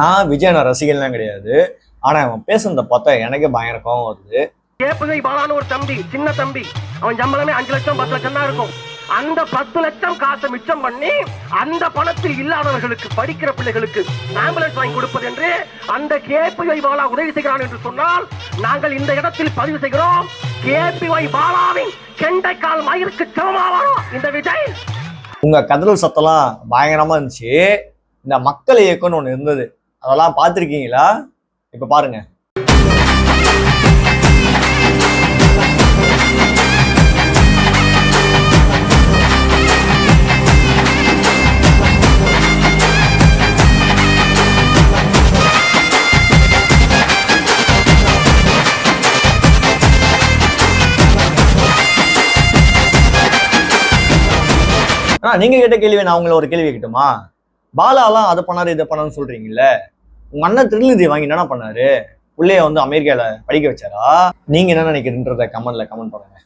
நான் விஜயன ரசிகன்லாம் கிடையாது. ஆனா அவன் பேசுனதை பார்த்தா எனக்கே பயங்கர கோவம் வருது. கேப்புகை பாலான்னு ஒரு தம்பி சின்ன தம்பி. அவன் சம்பளமே அஞ்சு லட்சம் பத்து லட்சம் தான் இருக்கும். அந்த பத்து லட்சம் காசை மிச்சம் பண்ணி அந்த பணத்தில் இல்லாதவர்களுக்கு படிக்கிற பிள்ளைகளுக்கு ஆம்புலன்ஸ் வாங்கி கொடுப்பது என்று அந்த கேபிஒய் பாலா உதவி செய்கிறான் என்று சொன்னால் நாங்கள் இந்த இடத்தில் பதிவு செய்கிறோம். கேபிஒய் பாலாவின் கெண்டைக்கால் மயிருக்கு சமமாவா இந்த விஜய்? உங்க கதறல் சத்தம்லாம் பயங்கரமா இருந்துச்சு. இந்த மக்கள் இயக்கம்னு ஒண்ணு இருந்தது. அதெல்லாம் பார்த்துருக்கீங்களா? இப்போ பாருங்க. ஆனா நீங்க கேட்ட கேள்வி நான் உங்களை ஒரு கேள்வி கேட்டுமா பாலாலாம் அதை பண்ணாரு இதை பண்ணாருன்னு சொல்றீங்கல்ல? உங்க அண்ணன் திருநிதி வாங்கி என்ன பண்ணாரு? பிள்ளைய வந்து அமெரிக்கால படிக்க வச்சாரா? நீங்க என்ன நினைக்கிறீன்றத கமெண்ட்ல கமெண்ட் பண்ணுங்க